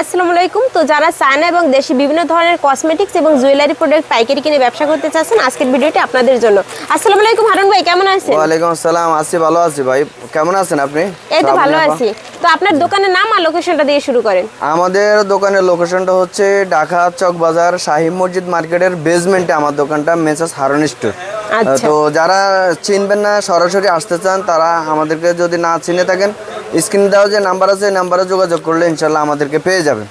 আসসালামু আলাইকুম। তো যারা চায়না এবং দেশি বিভিন্ন ধরনের কসমেটিক্স এবং জুয়েলারি প্রোডাক্ট পাইকারি কিনে ব্যবসা করতে চাচ্ছেন আজকের ভিডিওটি আপনাদের জন্য। আসসালামু আলাইকুম হারুন ভাই কেমন আছেন? ওয়ালাইকুম আসসালাম আছি ভালো আছি ভাই। কেমন আছেন আপনি? এই তো ভালো আছি। তো আপনার দোকানের নাম আর লোকেশনটা দিয়ে শুরু করেন। আমাদের দোকানের লোকেশনটা হচ্ছে ঢাকা চক বাজার শাহিম মসজিদ মার্কেটের বেসমেন্টে আমার দোকানটা মেসাস হারুন স্টোর আচ্ছা। তো যারা চিনবেন না সরাসরি আসতে চান তারা আমাদেরকে যদি না চিনে থাকেন স্ক্রিনে দেওয়া যে নাম্বার আছে নাম্বারে যোগাযোগ করলে ইনশাল্লাহ আমাদেরকে পেয়ে যাবেন।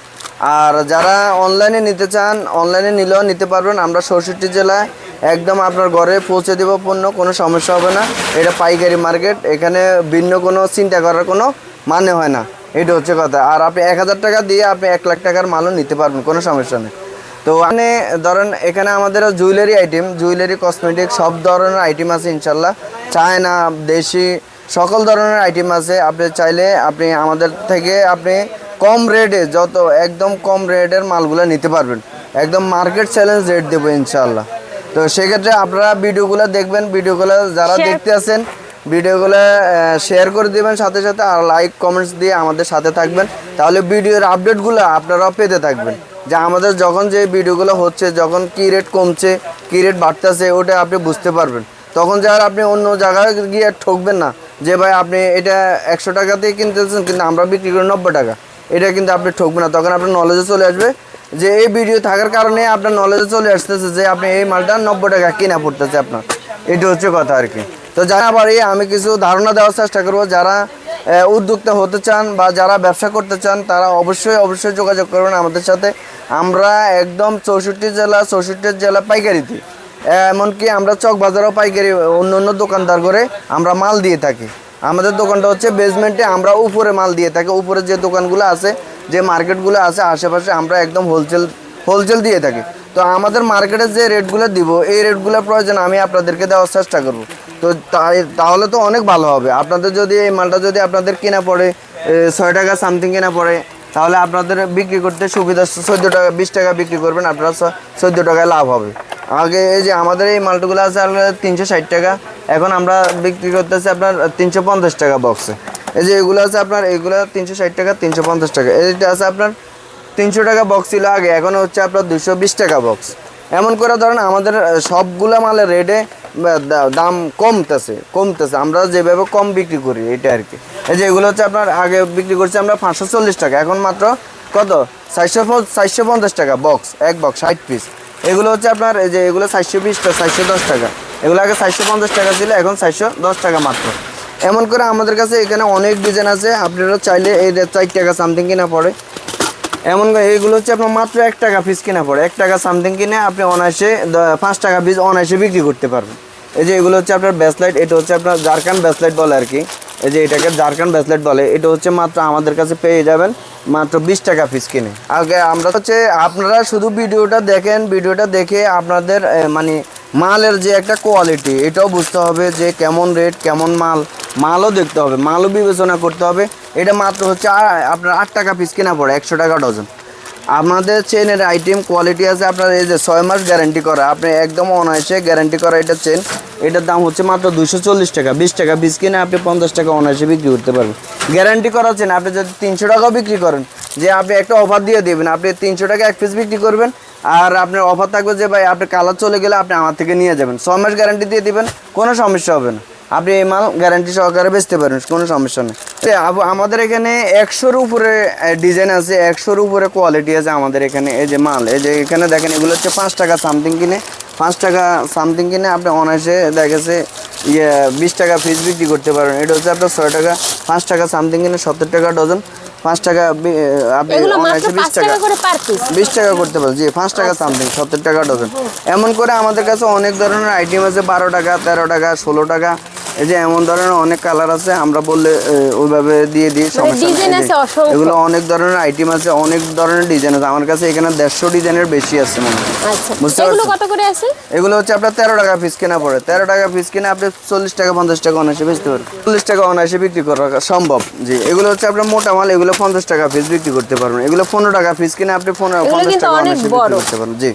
আর যারা অনলাইনে নিতে চান অনলাইনে নিলেও নিতে পারবেন। আমরা চৌষট্টি জেলায় একদম আপনার ঘরে পৌঁছে দেবো, পণ্য, কোনো সমস্যা হবে না। এটা পাইকারি মার্কেট, এখানে ভিন্ন কোনো চিন্তা করার কোনো মানে হয় না। এটা হচ্ছে কথা। আর আপনি এক হাজার টাকা দিয়ে আপনি এক লাখ টাকার মালও নিতে পারবেন, কোনো সমস্যা নেই। তো মানে ধরেন, এখানে আমাদের জুয়েলারি আইটেম জুয়েলারি কসমেটিক সব ধরনের আইটেম আছে ইনশাল্লাহ। চায়না, দেশি সকল ধরনের আইটেম আছে। আপনি চাইলে আপনি আমাদের থেকে আপনি কম রেটে যত একদম কম রেটের মালগুলো নিতে পারবেন। একদম মার্কেট চ্যালেঞ্জ রেট দেবো ইনশাল্লাহ তো সেক্ষেত্রে আপনারা ভিডিওগুলো দেখবেন ভিডিওগুলো যারা দেখতে আছেন ভিডিওগুলো শেয়ার করে দেবেন সাথে সাথে আর লাইক কমেন্টস দিয়ে আমাদের সাথে থাকবেন। তাহলে ভিডিওর আপডেটগুলো আপনারাও পেতে থাকবেন। যে আমাদের যখন যে ভিডিওগুলো হচ্ছে যখন কি রেট কমছে কি রেট বাড়তেছে ওটা আপনি বুঝতে পারবেন। তখন যার আপনি অন্য জায়গায় গিয়ে ঠকবেন না। যে ভাই আপনি এটা একশো টাকা দিয়ে কিনতেছেন, কিন্তু আমরা বিক্রি করি নব্বই টাকা। এটা কিন্তু আপনি ঠকবেন না। তখন আপনার নলেজে চলে আসবে যে এই ভিডিও থাকার কারণে আপনার নলেজে চলে আসতেছে যে আপনি এই মালটা নব্বই টাকা কিনা পড়তেছে আপনার। এটা হচ্ছে কথা আর কি। তো যারা পারি আমি কিছু ধারণা দেওয়ার চেষ্টা করব, যারা উদ্যোক্তা হতে চান বা যারা ব্যবসা করতে চান, তারা অবশ্যই অবশ্যই যোগাযোগ করবেন আমাদের সাথে। আমরা একদম চৌষট্টি জেলা চৌষট্টি জেলা পাইকারিতে। এমনকি আমরা চক বাজারও পাইকারি, অন্য অন্য দোকানদার করে আমরা মাল দিয়ে থাকি। আমাদের দোকানটা হচ্ছে বেসমেন্টে আমরা উপরে মাল দিয়ে থাকি। উপরে যে দোকানগুলো আছে, যে মার্কেটগুলো আছে, আশেপাশে আমরা একদম হোলসেল হোলসেল দিয়ে থাকি। তো আমাদের মার্কেটের যে রেটগুলো দিব, এই রেটগুলোর প্রয়োজন আমি আপনাদেরকে দেওয়ার চেষ্টা করব। তো তাই- তাহলে তো অনেক ভালো হবে। আপনাদের যদি এই মালটা যদি আপনাদের কেনা পড়ে ছয় টাকা সামথিং কেনা পড়ে, তাহলে আপনাদের বিক্রি করতে সুবিধা চোদ্দ টাকা, বিশ টাকা বিক্রি করবেন, আপনারা চোদ্দ টাকায় লাভ হবে। আগে এই যে আমাদের এই মালগুলো আছে আপনার তিনশো ষাট টাকা, এখন আমরা বিক্রি করতেছি আপনার তিনশো পঞ্চাশ টাকা বক্সে এই যে এগুলো আছে আপনার, এগুলো তিনশো ষাট টাকা, তিনশো পঞ্চাশ টাকা। এইটা আছে আপনার তিনশো টাকা বক্স ছিল আগে, এখন হচ্ছে আপনার দুশো বিশ টাকা বক্স এমন করে ধরেন আমাদের সবগুলো মালের রেটে দাম কমতেছে কমতেছে। আমরা যেভাবে কম বিক্রি করি এটা আর কি। এই যে এগুলো হচ্ছে আপনার আগে বিক্রি করছি আমরা পাঁচশো চল্লিশ টাকা, এখন মাত্র কত? চারশো চারশো পঞ্চাশ টাকা বক্স এক বক্স ষাট পিস এগুলো হচ্ছে আপনার এই যে এগুলো চারশো বিশটা চারশো দশ টাকা। এগুলো আগে চারশো পঞ্চাশ টাকা ছিল, এখন চারশো দশ টাকা মাত্র। এমন করে আমাদের কাছে এখানে অনেক ডিজাইন আছে, আপনারা চাইলে এই চার টাকা সামথিং কিনা পড়ে। এমন এইগুলো হচ্ছে আপনার মাত্র এক টাকা পিস কিনা পড়ে। এক টাকা সামথিং কিনে আপনি অনায়াসে পাঁচ টাকা পিস অনায়াসে বিক্রি করতে পারবেন। এই যে এগুলো হচ্ছে আপনার ব্যাসলাইট এটা হচ্ছে আপনার জারকান ব্যাসলাইট বলে আর কি। এই যে এটাকে জারকান ব্যাসলাইট বলে, এটা হচ্ছে মাত্র আমাদের কাছে পেয়ে যাবেন মাত্র বিশ টাকা পিস কিনে। আগে আমরা হচ্ছে, আপনারা শুধু ভিডিওটা দেখেন, ভিডিওটা দেখে আপনাদের মানে মালের যে একটা কোয়ালিটি এটাও বুঝতে হবে যে কেমন রেট কেমন মাল, মালও দেখতে হবে, মালও বিবেচনা করতে হবে। এটা মাত্র হচ্ছে আপনার আট টাকা পিস কেনা পড়ে, একশো টাকা ডজন আমাদের চেনের আইটেম কোয়ালিটি আছে আপনার এই যে ছয় মাস গ্যারান্টি করা। আপনি একদম অনায়াসে গ্যারান্টি করা এটা চেন এটার দাম হচ্ছে মাত্র দুশো চল্লিশ টাকা। বিশ টাকা পিস কিনে আপনি পঞ্চাশ টাকা অনায়াসে বিক্রি করতে পারবেন। গ্যারান্টি করা চেন আপনি যদি তিনশো টাকাও বিক্রি করেন, যে আপনি একটা অফার দিয়ে দেবেন, আপনি তিনশো টাকা এক পিস বিক্রি করবেন, আর আপনার অফার থাকবে যে ভাই আপনার কালার চলে গেলে আপনি আমার থেকে নিয়ে যাবেন। ছয় মাস গ্যারান্টি দিয়ে দেবেন, কোনো সমস্যা হবে না। আপনি এই মাল গ্যারান্টি সহকারে বেচতে পারেন কোনো সমস্যা নেই। আমাদের এখানে একশোর উপরে ডিজাইন আছে একশোর উপরে কোয়ালিটি আছে আমাদের এখানে এই যে মাল। এই যে এখানে দেখেন এগুলো হচ্ছে পাঁচ টাকা সামথিং কিনে। পাঁচ টাকা সামথিং কিনে আপনি অনায়াসে দেখেছে ইয়ে বিশ টাকা পিস বিক্রি করতে পারেন এটা হচ্ছে আপনার ছয় টাকা পাঁচ টাকা সামথিং কিনে সত্তর টাকা ডজন পাঁচ টাকা আপনি অনায়াসে বিশ টাকা বিশ টাকা করতে পারেন জি পাঁচ টাকা সামথিং সত্তর টাকা ডজন এমন করে আমাদের কাছে অনেক ধরনের আইটেম আছে বারো টাকা তেরো টাকা ষোলো টাকা। এই যে এমন ধরনের অনেক কালার আছে আমরা বললে ওইভাবে দিয়ে দিই সমস্যা আছে অসংখ্য। এগুলো অনেক ধরনের আইটেম আছে অনেক ধরনের ডিজাইন আছে। আমার কাছে এখানে দেড়শো ডিজাইনের বেশি আছে মনে আচ্ছা বুঝতে এগুলো কত করে আছে? এগুলো হচ্ছে আপনার তেরো টাকা পিস কেনা পড়ে। তেরো টাকা পিস কিনে আপনি চল্লিশ টাকা পঞ্চাশ টাকা অনায়াসে বেচতে পারবেন চল্লিশ টাকা অনায়াসে বিক্রি করা সম্ভব জি। এগুলো হচ্ছে আপনার মোটা মাল এগুলো পঞ্চাশ টাকা পিস বিক্রি করতে পারবেন। এগুলো পনেরো টাকা পিস কিনে আপনি পনেরো পঞ্চাশ টাকা অনায়াসে বিক্রি। করতে পারবেন জি।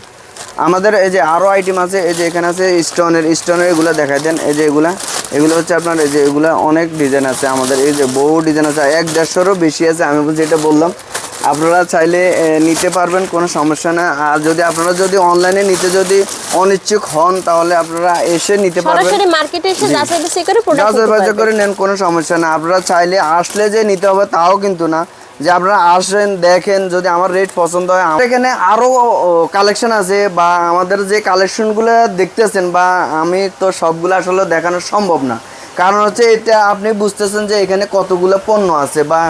আমাদের এই যে আরও আইটেম আছে এই যে এখানে আছে স্টোনের স্টোনের এগুলো দেখাই দেন এই যে এগুলা। এগুলো হচ্ছে আপনার এই যে এগুলো অনেক ডিজাইন আছে আমাদের এই যে বহু ডিজাইন আছে এক দেড়শোরও বেশি আছে আমি বলছি এটা বললাম। আপনারা চাইলে নিতে পারবেন কোনো সমস্যা না আর যদি আপনারা যদি অনলাইনে নিতে যদি অনিচ্ছুক হন তাহলে আপনারা এসে নিতে পারবেন। সরাসরি মার্কেটে এসে যাচাই বাছাই করে প্রোডাক্ট যাচাই বাছাই করে নেন কোনো সমস্যা না আপনারা চাইলে আসলে যে নিতে হবে তাও কিন্তু না। যে আপনারা আসেন, দেখেন, যদি আমার রেট পছন্দ হয়, আমার এখানে আরও কালেকশন আছে বা আমাদের যে কালেকশনগুলো দেখতেছেন বা আমি তো সবগুলো আসলে দেখানো সম্ভব না। কারণ হচ্ছে এটা আপনি বুঝতেছেন যে এখানে কতগুলো পণ্য আছে বা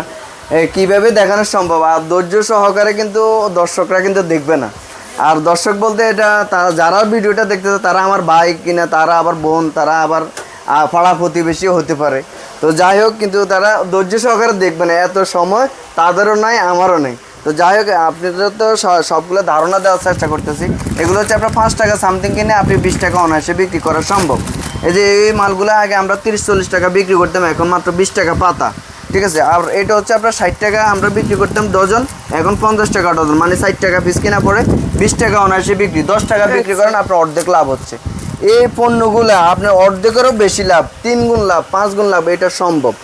কীভাবে দেখানো সম্ভব। আর ধৈর্য সহকারে কিন্তু দর্শকরা কিন্তু দেখবে না। আর দর্শক বলতে এটা তারা, যারা ভিডিওটা দেখতেছে, তারা আমার ভাই কিনা, তারা আবার বোন, তারা আবার পাড়া প্রতিবেশী হতে পারে। তো যাই হোক কিন্তু তারা ধৈর্য সহকারে দেখবে না এত সময় তাদেরও নাই আমারও নেই। তো যাই হোক আপনাদের তো সবগুলো ধারণা দেওয়ার চেষ্টা করতেছি। এগুলো হচ্ছে আপনার পাঁচ টাকা সামথিং কিনে আপনি বিশ টাকা অনায়াসে বিক্রি করা সম্ভব। এই যে এই মালগুলো আগে আমরা তিরিশ চল্লিশ টাকা বিক্রি করতাম এখন মাত্র বিশ টাকা পাতা। ঠিক আছে? আর এটা হচ্ছে আপনার ষাট টাকা আমরা বিক্রি করতাম ডজন এখন পঞ্চাশ টাকা ডজন মানে ষাট টাকা পিস কেনা পড়ে বিশ টাকা অনায়াসে বিক্রি দশ টাকা বিক্রি করেন আপনার অর্ধেক লাভ হচ্ছে। এই পণ্যগুলো আপনার অর্ধেকেরও বেশি লাভ, তিন গুণ লাভ, পাঁচ গুণ লাভ, এটা সম্ভব।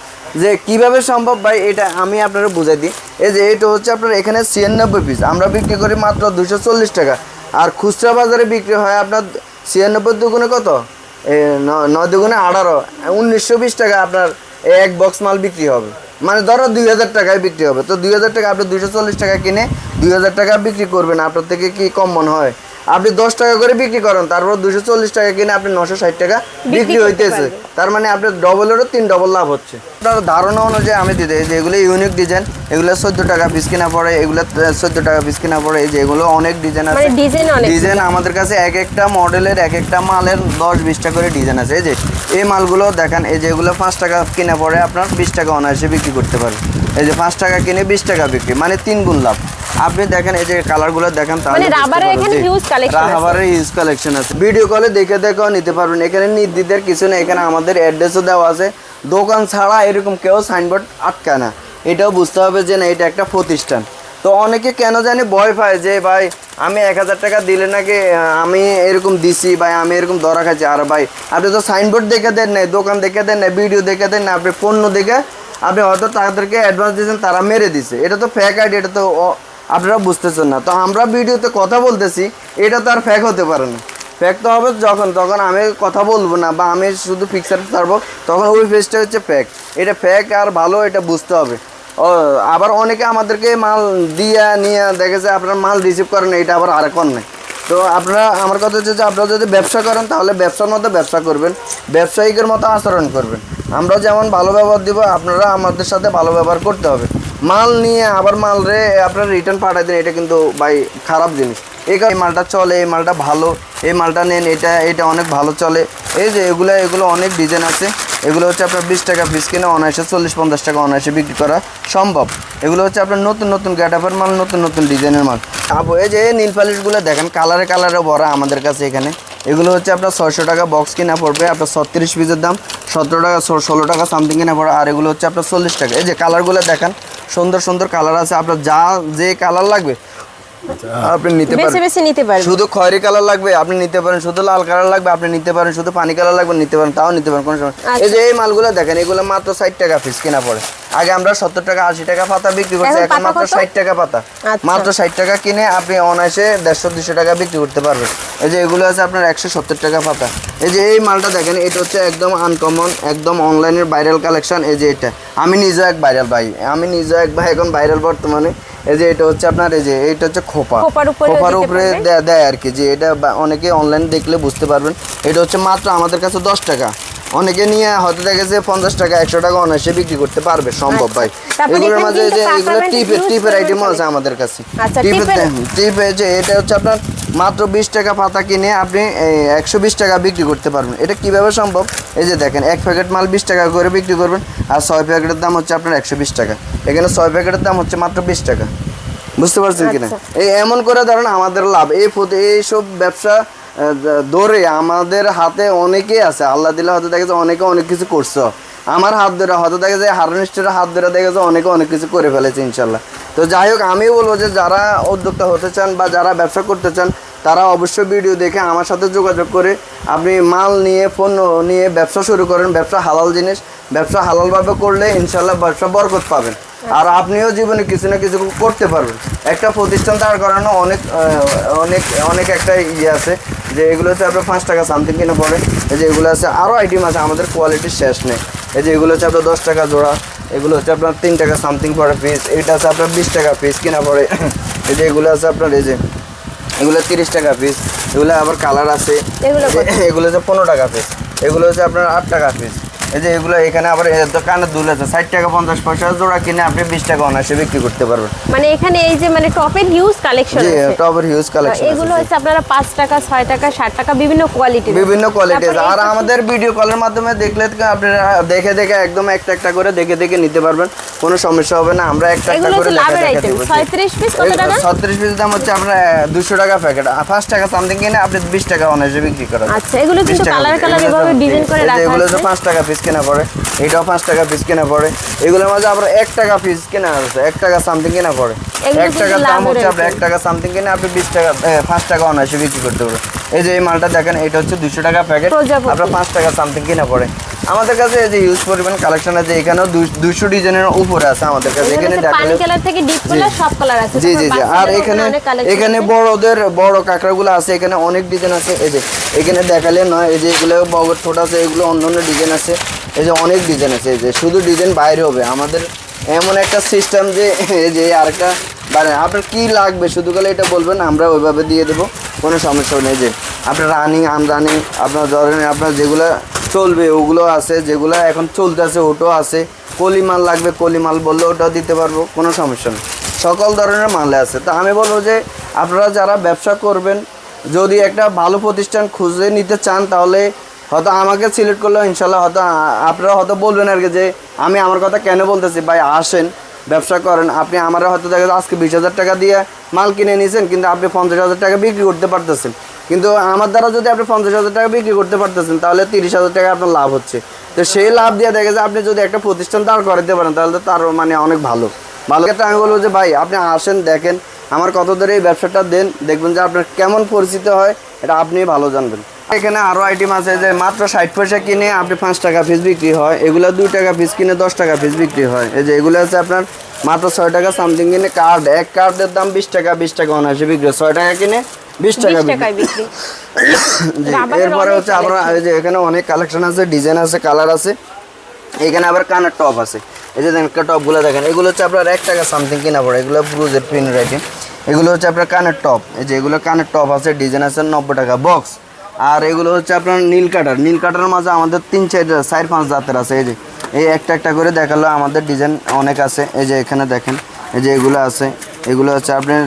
যে কীভাবে সম্ভব ভাই, এটা আমি আপনারা বুঝাই দিই। এই যে এটা হচ্ছে আপনার এখানে ছিয়ানব্বই পিস আমরা বিক্রি করি মাত্র দুশো চল্লিশ টাকা। আর খুচরা বাজারে বিক্রি হয় আপনার ছিয়ানব্বই দুগুণে কত? নয় দুগুণে আঠারো। উনিশশো বিশ টাকা আপনার এক বক্স মাল বিক্রি হবে। মানে ধরো দুই হাজার টাকায় বিক্রি হবে। তো দুই হাজার টাকা আপনি দুশো চল্লিশ টাকা কিনে দুই হাজার টাকা বিক্রি করবেন। আপনার থেকে কি কম মনে হয়? আপনি দশ টাকা করে বিক্রি করেন তারপর দুশো চল্লিশ টাকা কিনে আপনি নশো ষাট টাকা বিক্রি হইতেছে। তার মানে আপনার ডবলেরও তিন ডবল লাভ হচ্ছে। আপনার ধারণা অনুযায়ী আমি দিতে যে এগুলো ইউনিক ডিজাইন এগুলো চোদ্দ টাকা পিস কিনা পড়ে এগুলো চোদ্দ টাকা পিস কিনা পড়ে এই যে এগুলো অনেক ডিজাইন আছে। মানে ডিজাইন আমাদের কাছে এক একটা মডেলের এক একটা মালের দশ বিশটা করে ডিজাইন আছে। এই যে এই মালগুলো দেখেন এই যে এগুলো পাঁচ টাকা কিনা পড়ে আপনার বিশ টাকা অনায়াসে বিক্রি করতে পারেন এই যে পাঁচ টাকা কিনে বিশ টাকা বিক্রি মানে তিন গুণ লাভ। আপনি দেখেন এই যে কালারগুলো দেখেন তাহলে মানে রাবারের এখানে যে huge আছে। রাবারের ইউজ কালেকশন আছে। ভিডিও কলে দেখে দেখেও নিতে পারবেন। এখানে নির্দিদের কিছু নেই এখানে আমাদের অ্যাড্রেসও দেওয়া আছে। দোকান ছাড়া এরকম কেউ সাইনবোর্ড আটকায় না। এটাও বুঝতে হবে যে না এটা একটা প্রতিষ্ঠান। তো অনেকে কেন জানি ভয় পায় যে ভাই আমি এক হাজার টাকা দিলে নাকি আমি এরকম দিছি ভাই আমি এরকম ধরা খাচ্ছি আর ভাই আপনি তো সাইনবোর্ড দেখে দেন নাই দোকান দেখে দেন না ভিডিও দেখে দেন না আপনি পণ্য দেখে আপনি হয়তো তাদেরকে অ্যাডভান্স দিয়েছেন, তারা মেরে দিছে। এটা তো ফেক আইডি এটা তো আপনারা বুঝতেছেন না। তো আমরা ভিডিওতে কথা বলতেছি, এটা তো আর ফেক হতে পারে না। ফ্যাক তো হবে যখন, তখন আমি কথা বলব না, বা আমি শুধু পিকচার ছাড়বো, তখন ওই ফেসটা হচ্ছে ফ্যাক এটা ফ্যাক আর ভালো, এটা বুঝতে হবে। ও, আবার অনেকে আমাদেরকে মাল দিয়া নিয়ে দেখেছে, আপনার মাল রিসিভ করেন এটা আবার আর আরেক নেই। তো আপনারা, আমার কথা হচ্ছে যে, আপনারা যদি ব্যবসা করেন, তাহলে ব্যবসার মতো ব্যবসা করবেন, ব্যবসায়িকের মতো আচরণ করবেন। আমরা যেমন ভালো ব্যবহার দিব, আপনারা আমাদের সাথে ভালো ব্যবহার করতে হবে। মাল নিয়ে আবার মাল রে আপনারা রিটার্ন পাঠাই দিন, এটা কিন্তু ভাই খারাপ জিনিস। এই মালটা চলে, এই মালটা ভালো, এই মালটা নেন, এটা এটা অনেক ভালো চলে। এই যে এগুলো এগুলো অনেক ডিজাইন আছে। এগুলো হচ্ছে আপনার বিশ টাকা পিস কিনে অনায়াসে চল্লিশ, পঞ্চাশ টাকা অনায়াসে বিক্রি করা সম্ভব। এগুলো হচ্ছে আপনার নতুন নতুন গ্যাটাপের মাল, নতুন নতুন ডিজাইনের মাল। আবু, এই যে নীল পালিশগুলো দেখেন কালারে কালারে ভরা আমাদের কাছে এখানে। এগুলো হচ্ছে আপনার ছয়শো টাকা বক্স কিনা পড়বে, আপনার ছত্রিশ পিসের দাম, সতেরো টাকা, ষোলো টাকা সামথিং কিনা পড়ে আর এগুলো হচ্ছে আপনার চল্লিশ টাকা। এই যে কালারগুলো দেখান, সুন্দর সুন্দর কালার আছে, আপনার যা, যে কালার লাগবে আপনি নিতে পারেন। বেছে নিতে পারবেন শুধু খয়েরি কালার লাগবে আপনি নিতে পারেন। শুধু লাল কালার লাগবে আপনি নিতে পারেন। শুধু পানি কালার লাগবে নিতে পারেন। তাও নিতে পারেন কোনো সমস্যা এই যে এই মালগুলো দেখেন এগুলো মাত্র ষাট টাকা পিস কেনা পড়ে। আগে আমরা সত্তর টাকা আশি টাকা পাতা বিক্রি করছি এখন মাত্র? ষাট টাকা পাতা। আচ্ছা। মাত্র ষাট টাকা কিনে আপনি অনায়াসে দেড়শো দুশো টাকা বিক্রি করতে পারবেন। এই যে এগুলো আছে আপনার একশো সত্তর টাকা পাতা। এই যে এই মালটা দেখেন এটা হচ্ছে একদম আনকমন একদম অনলাইনের ভাইরাল কালেকশন এই যে এটা আমি নিজেও এক ভাইরাল ভাই। আমি নিজেও এক ভাই এখন ভাইরাল বর্তমানে। এই যে এটা হচ্ছে আপনার এই যে এটা হচ্ছে খোপা। খোপার উপরে। দেয় আর কি যে এটা অনেকে অনলাইন দেখলে বুঝতে পারবেন। এটা হচ্ছে মাত্র আমাদের কাছে দশ টাকা। অনেকে নিয়ে হয়তো দেখা যে পঞ্চাশ টাকা একশো টাকা অনায়াসে বিক্রি করতে পারবে। সম্ভব ভাই। এগুলোর মাঝে যে এগুলো টিপের টিপের আইটেমও আছে আমাদের কাছে। আচ্ছা, টিপের টিপে যে এটা হচ্ছে আপনার মাত্র বিশ টাকা পাতা কিনে আপনি একশো বিশ টাকা বিক্রি করতে পারবেন। এটা কীভাবে সম্ভব? এই যে দেখেন এক প্যাকেট মাল বিশ টাকা করে বিক্রি করবেন আর ছয় প্যাকেটের দাম হচ্ছে আপনার একশো বিশ টাকা। এখানে ছয় প্যাকেটের দাম হচ্ছে মাত্র বিশ টাকা। বুঝতে পারছেন কিনা? আচ্ছা। এই এমন করে ধরেন আমাদের লাভ। এই প্রতি- এইসব ব্যবসা ধরে আমাদের হাতে অনেকেই আছে, আল্লাহ দিলে হয়তো দেখেছে অনেকে অনেক কিছু করছে। আমার হাত ধরে হয়তো দেখেছে হারনিস্টের হাত ধরে দেখেছে অনেকে অনেক কিছু করে ফেলেছে ইনশাল্লাহ। তো যাই হোক, আমিও বলব যে যারা উদ্যোক্তা হতে চান বা যারা ব্যবসা করতে চান, তারা অবশ্যই ভিডিও দেখে আমার সাথে যোগাযোগ করে আপনি মাল নিয়ে, পণ্য নিয়ে ব্যবসা শুরু করেন। ব্যবসা হালাল জিনিস, ব্যবসা হালালভাবে করলে ইনশাল্লাহ ব্যবসা বরকত পাবেন। আর আপনিও জীবনে কিছু না কিছু করতে পারবেন। একটা প্রতিষ্ঠান দাঁড় করানো অনেক অনেক অনেক একটা ইয়ে আছে। যে এগুলো হচ্ছে আপনার পাঁচ টাকা সামথিং কিনে পড়ে। এই যে এগুলো আছে আরও আইটেম আছে আমাদের কোয়ালিটির শেষ নেই। এই যে এগুলো হচ্ছে আপনার দশ টাকা জোড়া এগুলো হচ্ছে আপনার তিন টাকা সামথিং পড়ে পিস এটা আছে আপনার বিশ টাকা পিস কিনা পড়ে। এই যে এগুলো আছে আপনার এই যে এগুলো তিরিশ টাকা পিস এগুলো আবার কালার আছে। এগুলো হচ্ছে পনেরো টাকা পিস এগুলো হচ্ছে আপনার আট টাকা পিস এই যে এগুলো এখানে আবার দোকানে দুল আছে ষাট টাকা পঞ্চাশ পয়সা জোড়া কিনে আপনি বিশ টাকা অনায়াসে বিক্রি করতে পারবেন। মানে এখানে এই যে মানে টপের হিউজ কালেকশন জি টপের হিউজ কালেকশন এগুলো হচ্ছে আপনারা পাঁচ টাকা ছয় টাকা ষাট টাকা বিভিন্ন কোয়ালিটির বিভিন্ন কোয়ালিটি আর আমাদের ভিডিও কলের মাধ্যমে দেখলে তো আপনারা দেখে দেখে একদম একটা একটা করে দেখে দেখে নিতে পারবেন কোনো সমস্যা হবে না আমরা একটা একটা করে দেখে দেখে আইটেম দেবো ছয়ত্রিশ পিস কত টাকা? ছত্রিশ পিস দাম হচ্ছে আপনার দুশো টাকা প্যাকেট আর পাঁচ টাকা সামথিং কিনে আপনি বিশ টাকা অনায়াসে বিক্রি করেন আচ্ছা এগুলো 20 কিন্তু কালার কালার এভাবে ডিজাইন করে রাখা এগুলো আছে? তো পাঁচ টাকা পিস কেনা পড়ে এটাও পাঁচ টাকা পিস কেনা পড়ে। এগুলোর মাঝে আবার এক টাকা পিস কেনা আছে এক টাকা সামথিং কেনা পড়ে। এক টাকার দাম হচ্ছে আপনার এক টাকা সামথিং কিনে আপনি বিশ টাকা পাঁচ টাকা অনায়াসে বিক্রি করতে পারবেন। এই যে এই মালটা দেখেন এটা হচ্ছে দুশো টাকা প্যাকেট আপনার পাঁচ টাকা সামথিং কিনা পড়ে। আমাদের কাছে এই যে ইউজ পরিমাণ কালেকশন আছে এখানেও দুশো ডিজাইনের উপরে আছে আমাদের কাছে। এখানে এখানে পানি দেখালে কালার থেকে ডিপ কালার সব কালার আছে জি জি জি। আর এখানে এখানে বড়দের বড় কাঁকড়াগুলো আছে এখানে অনেক ডিজাইন আছে। এই যে এখানে দেখালে নয় এই যে এগুলো বগর ছোট আছে এগুলো অন্য অন্য ডিজাইন আছে। এই যে অনেক ডিজাইন আছে, এই যে শুধু ডিজাইন বাইরে হবে, আমাদের এমন একটা সিস্টেম যে, এই যে আরেকটা মানে আপনার কী লাগবে? শুধু গেলে এটা বলবেন, আমরা ওইভাবে দিয়ে দেবো, কোনো সমস্যা নেই যে আপনার রানিং আনরানিং আপনার ধরেন আপনার যেগুলো চলবে, ওগুলো আছে, যেগুলো এখন চলতে আছে ওটাও আছে, কলিমাল লাগবে, কলিমাল বললে ওটাও দিতে পারব, কোনো সমস্যা নেই। সকল ধরনের মালে আছে। তো আমি বলব যে, আপনারা যারা ব্যবসা করবেন, যদি একটা ভালো প্রতিষ্ঠান খুঁজে নিতে চান, তাহলে হয়তো আমাকে সিলেক্ট করলেও ইনশাল্লাহ হয়তো আপনারা হয়তো বলবেন আর কি যে আমি আমার কথা কেন বলতেছি? ভাই, আসেন, ব্যবসা করেন। আপনি আমার হয়তো দেখা আজকে বিশ হাজার টাকা দিয়ে মাল কিনে নিয়েছেন কিন্তু আপনি পঞ্চাশ হাজার টাকা বিক্রি করতে পারতেছেন। কিন্তু আমার দ্বারা যদি আপনি পঞ্চাশ হাজার টাকা বিক্রি করতে পারতেছেন, তাহলে তিরিশ হাজার টাকা আপনার লাভ হচ্ছে। তো সেই লাভ দিয়ে দেখা যায় আপনি যদি একটা প্রতিষ্ঠান দাঁড় করাতে পারেন, তাহলে তো তার মানে অনেক ভালো। ভালো ক্ষেত্রে আমি বলব যে ভাই, আপনি আসেন, দেখেন, আমার কত ধরে এই ব্যবসাটা দেন, দেখবেন যে আপনার কেমন পরিচিত হয়, এটা আপনি ভালো জানবেন। এখানে আরও আইটেম আছে যে মাত্র ষাট পয়সা কিনে আপনি পাঁচ টাকা পিস বিক্রি হয়। এগুলো দুই টাকা পিস কিনে দশ টাকা পিস বিক্রি হয়। এই যে এগুলো হচ্ছে আপনার মাত্র ছয় টাকা সামথিং কিনে কার্ড এক কার্ডের দাম বিশ টাকা বিশ টাকা অনায়াসে বিক্রি। ছয় টাকা কিনে বিশ টাকা বিক্রি। এরপরে হচ্ছে আপনার এই যে এখানে অনেক কালেকশন আছে ডিজাইন আছে কালার আছে। এখানে আবার কানের টপ আছে। এই যে দেখেন টপগুলো দেখেন। এগুলো হচ্ছে আপনার এক টাকা সামথিং কিনা পড়ে। এগুলো ব্রুজের পিন রাইটিং এগুলো হচ্ছে আপনার কানের টপ এই যে এগুলো কানের টপ আছে ডিজাইন আছে নব্বই টাকা বক্স আর এগুলো হচ্ছে আপনার নীল কাটার। নীল কাটার মাঝে আমাদের তিন চার চার পাঁচ জাতের আছে। এই যে, এই একটা একটা করে দেখাল, আমাদের ডিজাইন অনেক আছে। এই যে এখানে দেখেন, এই যে এগুলো আছে। এগুলো হচ্ছে আপনার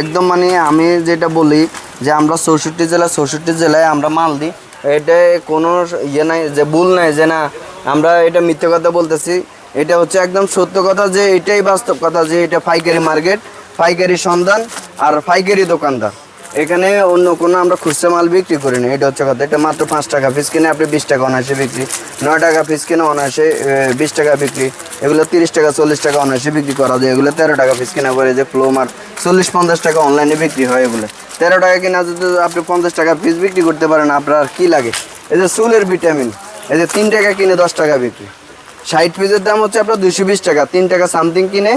একদম মানে আমি যেটা বলি যে আমরা চৌষট্টি জেলা, চৌষট্টি জেলায় আমরা মাল দিই। এটা কোনো ইয়ে নাই, যে ভুল নাই, যে না, আমরা এটা মিথ্যে কথা বলতেছি। এটা হচ্ছে একদম সত্য কথা যে এটাই বাস্তব কথা যে এটা পাইকারি মার্কেট, পাইকারি সন্ধান আর পাইকারি দোকানদার। এখানে অন্য কোনো আমরা খুচরা মাল বিক্রি করি না, এটা হচ্ছে কথা। এটা মাত্র পাঁচ টাকা পিস কিনে আপনি বিশ টাকা অনায়াসে বিক্রি, নয় টাকা পিস কিনে অনায়াসে বিশ টাকা বিক্রি, এগুলো তিরিশ টাকা, চল্লিশ টাকা অনায়াসে বিক্রি করা যায়। এগুলো তেরো টাকা পিস কিনা পরে যে ফ্লোমার চল্লিশ, পঞ্চাশ টাকা অনলাইনে বিক্রি হয় এগুলো। তেরো টাকা কিনা যদি আপনি পঞ্চাশ টাকা পিস বিক্রি করতে পারেন, আপনার কি লাগে? এই যে চুলের ভিটামিন এই যে তিন টাকা কিনে দশ টাকা বিক্রি। ষাট পিসের দাম হচ্ছে আপনার দুশো বিশ টাকা, তিন টাকা সামথিং কিনে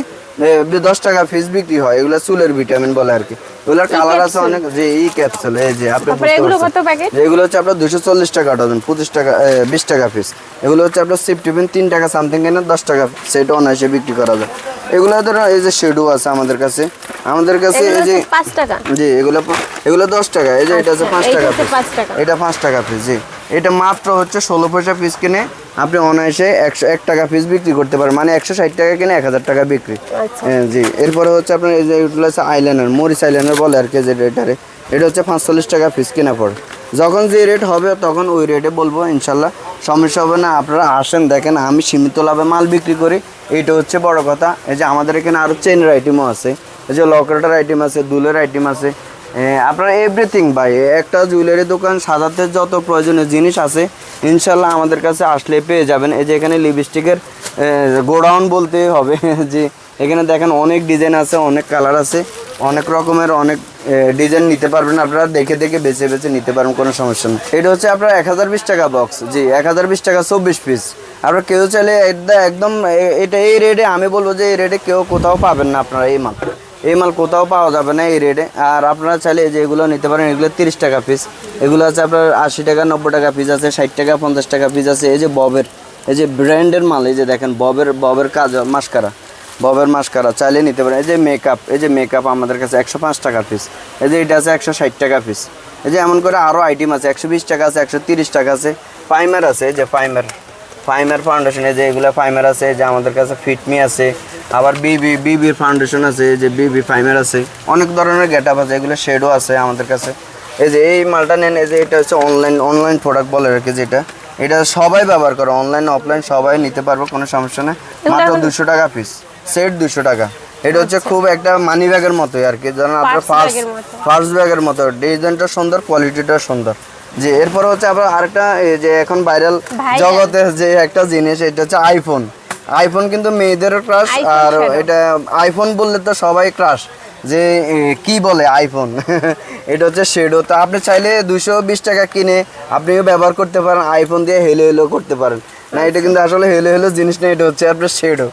দশ টাকা পিস বিক্রি হয়। এগুলো চুলের ভিটামিন বলে আর কি। এগুলোর কালার আছে অনেক যে এই ক্যাপসুল এই যে আপনি এগুলো। কত প্যাকেট এগুলো হচ্ছে আপনার দুশো চল্লিশ টাকা ডজন পঁচিশ টাকা এ, বিশ টাকা পিস এগুলো হচ্ছে আপনার সিফটিফিন তিন টাকা সামথিং কিনে দশ টাকা সেট অনায়াসে বিক্রি করা যায়। এগুলো ধরো এই যে শেডু আছে আমাদের কাছে। আমাদের কাছে এই যে হচ্ছে পাঁচ টাকা। জি এগুলো এগুলো দশ টাকা এই যে এটা হচ্ছে আচ্ছা, পাঁচ টাকা পাঁচ টাকা। এটা পাঁচ টাকা পিস জি। এটা মাত্র হচ্ছে ষোলো পয়সা পিস কিনে আপনি অনায়াসে একশো এক টাকা পিস বিক্রি করতে পারেন। মানে একশো ষাট টাকা কিনে এক হাজার টাকা বিক্রি। আচ্ছা। হ্যাঁ, জি। এরপরে হচ্ছে আপনার এই যে এগুলো হচ্ছে আইলাইনার মরিচ আইলাইনার বলে আর কি যে এটারে। এটা হচ্ছে পাঁচচল্লিশ টাকা পিস কিনা পড়ে যখন যে রেট হবে তখন ওই রেটে বলব ইনশাল্লাহ। সমস্যা হবে না। আপনারা আসেন দেখেন আমি সীমিত লাভে মাল বিক্রি করি। এইটা হচ্ছে বড় কথা। এই যে আমাদের এখানে আরও চেনের আইটেমও আছে। এই যে লকেটের আইটেম আছে দুলের আইটেম আছে। আপনার এভরিথিং ভাই। একটা জুয়েলারি দোকান, সাজাতে যত প্রয়োজনীয় জিনিস আছে, ইনশাল্লাহ আমাদের কাছে আসলে পেয়ে যাবেন। এই যে এখানে লিপস্টিকের গোডাউন বলতে হবে, যে এখানে দেখেন অনেক ডিজাইন আছে, অনেক কালার আছে, অনেক রকমের অনেক ডিজাইন নিতে পারবেন। আপনারা দেখে দেখে বেছে বেছে নিতে পারবেন, কোনো সমস্যা নেই। এটা হচ্ছে আপনার এক হাজার বিশ টাকা বক্স জি, এক হাজার বিশ টাকা চব্বিশ পিস আপনারা কেউ চাইলে একদম এটা এই রেটে আমি বলব যে এই রেটে কেউ কোথাও পাবেন না আপনারা এই মাল এই মাল কোথাও পাওয়া যাবে না এই রেটে আর আপনারা চাইলে যে এগুলো নিতে পারেন এগুলো তিরিশ টাকা পিস এগুলো আছে আপনার আশি টাকা নব্বই টাকা পিস আছে ষাট টাকা পঞ্চাশ টাকা পিস আছে এই যে ববের এই যে ব্র্যান্ডের মাল এই যে দেখেন ববের ববের কাজ মাস্কারা ববের মাস্কারা চাইলে নিতে পারেন এই যে মেকআপ এই যে মেকআপ আমাদের কাছে একশো পাঁচ টাকা পিস এই যে এটা আছে একশো ষাট টাকা পিস এই যে এমন করে আরও আইটেম আছে একশো বিশ টাকা আছে একশো তিরিশ টাকা আছে ফাইমার আছে এই যে ফাইমার ফাইমার ফাউন্ডেশন যে এগুলো ফাইমার আছে যে আমাদের কাছে ফিটমি আছে আবার বিবি বিবির ফাউন্ডেশন আছে যে বিবি ফাইমার আছে অনেক ধরনের গেট আপ আছে এগুলো শেডও আছে আমাদের কাছে। এই যে এই মালটা নেন এই যে এটা হচ্ছে অনলাইন অনলাইন প্রোডাক্ট বলে রাখি যেটা। এটা সবাই ব্যবহার করে অনলাইন অফলাইন সবাই নিতে পারবে কোনো সমস্যা নেই। মাত্র দুশো টাকা পিস সেট দুশো টাকা। এটা হচ্ছে খুব একটা মানি ব্যাগের মতোই আর কি ধরেন আপনার ফার্স্ট। ফার্স্ট ব্যাগের মতো। ডিজাইনটা সুন্দর কোয়ালিটিটা সুন্দর। যে এরপরে হচ্ছে আবার আরেকটা এই যে এখন ভাইরাল। জগতের যে একটা জিনিস এটা হচ্ছে আইফোন আইফোন কিন্তু মেয়েদেরও ক্রাশ আর এটা আইফোন বললে তো সবাই ক্রাশ যে কি বলে আইফোন এটা হচ্ছে শেডো তো আপনি চাইলে দুশো বিশ টাকা কিনে আপনিও ব্যবহার করতে পারেন আইফোন দিয়ে হেলো হেলো করতে পারেন। না এটা কিন্তু আসলে হেলো হেলো জিনিস না এটা হচ্ছে আপনার শেডো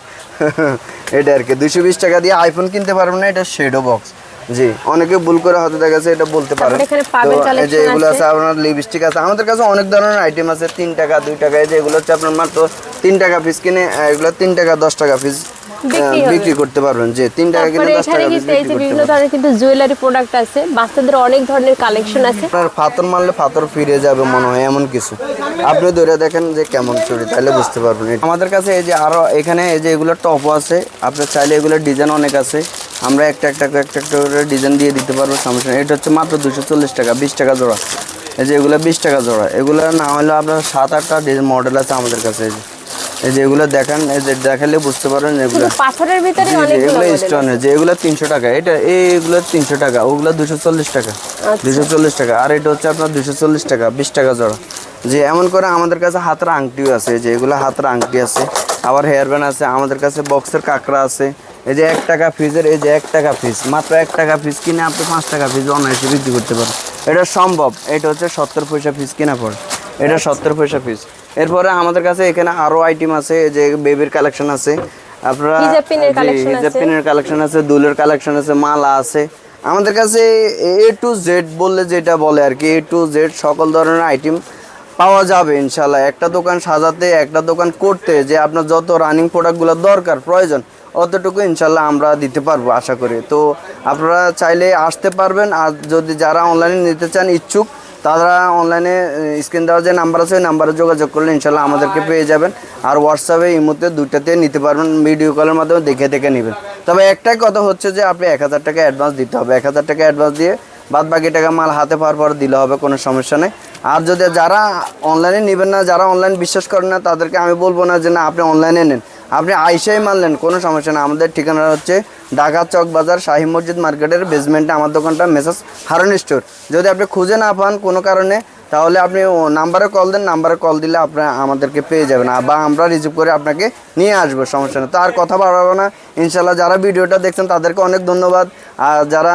এটা আর কি দুশো বিশ টাকা দিয়ে আইফোন কিনতে পারবেন না এটা শেডো বক্স জি। অনেকে ভুল করে হয়তো দেখা যাচ্ছে এটা বলতে তো এই যে এগুলো আছে। আপনার লিপস্টিক আছে। আমাদের কাছে অনেক ধরনের আইটেম আছে তিন টাকা দুই টাকা এই যে এগুলো হচ্ছে আপনার মাত্র তিন টাকা পিস কিনে এগুলো তিন টাকা দশ টাকা পিস বিক্রি করতে পারবেন যে তিন টাকা কিনে দশ টাকা কিন্তু এই যে বিভিন্ন ধরনের কিন্তু জুয়েলারি প্রোডাক্ট আছে বাচ্চাদের অনেক ধরনের কালেকশন আছে। আপনার ফাতর মারলে ফাতর ফিরে যাবে মনে হয় এমন কিছু। আপনি ধরে দেখেন যে কেমন চুরি তাহলে বুঝতে পারবেন। আমাদের কাছে এই যে আরও এখানে এই যে এগুলো টপও আছে আপনি চাইলে এগুলোর ডিজাইন অনেক আছে। আমরা একটা একটা করে একটা একটা করে ডিজাইন দিয়ে দিতে পারব সমস্যা এটা হচ্ছে মাত্র দুশো চল্লিশ টাকা বিশ টাকা জোড়া। এই যে এগুলো বিশ টাকা জোড়া। এগুলো না হলে আপনার সাত আটটা মডেল আছে আমাদের কাছে এই যে। এই যে এগুলো দেখান এই যে দেখালে বুঝতে পারবেন এগুলো পাথরের ভিতরে জি, এগুলো স্টোনের যে এগুলো তিনশো টাকা। এটা এইগুলো তিনশো টাকা ওগুলো দুশো চল্লিশ টাকা। আচ্ছা। দুশো চল্লিশ টাকা। আর এটা হচ্ছে আপনার দুশো চল্লিশ টাকা বিশ টাকা জোড়া। যে এমন করে আমাদের কাছে হাতের আংটিও আছে যে এগুলো হাতের আংটি আছে। আবার হেয়ার ব্যান্ড আছে আমাদের কাছে বক্সের কাঁকড়া আছে। এই যে এক টাকা ফিজের এই যে এক টাকা ফিস মাত্র এক টাকা ফিস কিনে আপনি পাঁচ টাকা ফিস অনায়াসে বিক্রি করতে পারেন। এটা সম্ভব। এটা হচ্ছে সত্তর পয়সা ফিস কিনা পড়ে। এটা সত্তর পয়সা পিস এরপরে আমাদের কাছে এখানে আরও আইটেম আছে যে বেবির কালেকশন আছে। আপনারা হিজাব পিনের কালেকশন আছে। দুলের কালেকশন আছে মালা আছে। আমাদের কাছে এ টু জেড বললে যেটা বলে আর কি এ টু জেড সকল ধরনের আইটেম পাওয়া যাবে ইনশাল্লাহ একটা দোকান সাজাতে একটা দোকান করতে যে আপনার যত রানিং প্রোডাক্টগুলো দরকার প্রয়োজন অতটুকু ইনশাল্লাহ আমরা দিতে পারব আশা করি। তো আপনারা চাইলে আসতে পারবেন আর যদি যারা অনলাইনে নিতে চান ইচ্ছুক তারা অনলাইনে স্ক্রিন দেওয়ার যে নাম্বার আছে ওই নাম্বারে যোগাযোগ করলে ইনশাল্লাহ আমাদেরকে পেয়ে যাবেন। আর হোয়াটসঅ্যাপে এই মুহূর্তে দুইটাতে নিতে পারবেন ভিডিও কলের মাধ্যমে দেখে দেখে নেবেন। তবে একটাই কথা হচ্ছে যে আপনি এক হাজার টাকা অ্যাডভান্স দিতে হবে। এক হাজার টাকা অ্যাডভান্স দিয়ে বাদ বাকি টাকা মাল হাতে পাওয়ার পর দিলে হবে কোনো সমস্যা নেই। আর যদি যারা অনলাইনে নেবেন না যারা অনলাইন বিশ্বাস করেন না তাদেরকে আমি বলব না যে না আপনি অনলাইনে নেন। আপনি আইসাই মারলেন কোনো সমস্যা না আমাদের ঠিকানা হচ্ছে ঢাকা চক বাজার শাহী মসজিদ মার্কেটের বেসমেন্টে আমার দোকানটা মেসাজ হারন স্টোর। যদি আপনি খুঁজে না পান কোনো কারণে, তাহলে আপনি নাম্বারে কল দেন। নাম্বারে কল দিলে আপনার আমাদেরকে পেয়ে যাবেন। বা আমরা রিসিভ করে আপনাকে নিয়ে আসব, সমস্যা নেই। তো আর কথা বাড়াবো না। ইনশাল্লাহ যারা ভিডিওটা দেখছেন, তাদেরকে অনেক ধন্যবাদ। আর যারা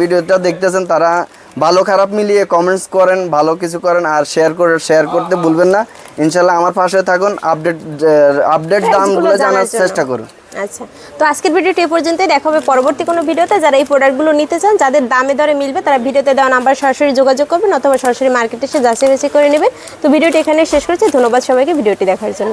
ভিডিওটা দেখতেছেন, তারা ভালো খারাপ মিলিয়ে কমেন্টস করেন ভালো কিছু করেন আর শেয়ার করে শেয়ার করতে ভুলবেন না। ইনশাল্লাহ আমার পাশে থাকুন আপডেট আপডেট দামগুলো জানার জানার চেষ্টা করুন। আচ্ছা। তো আজকের ভিডিওটি এ পর্যন্তই। দেখা হবে পরবর্তী কোনো ভিডিওতে যারা এই প্রোডাক্টগুলো নিতে চান যাদের দামে দরে মিলবে তারা ভিডিওতে দেওয়া নাম্বার সরাসরি যোগাযোগ করবেন অথবা সরাসরি মার্কেটে এসে যাচাই বাছাই করে নেবেন। তো ভিডিওটি এখানে শেষ করছি। ধন্যবাদ সবাইকে ভিডিওটি দেখার জন্য।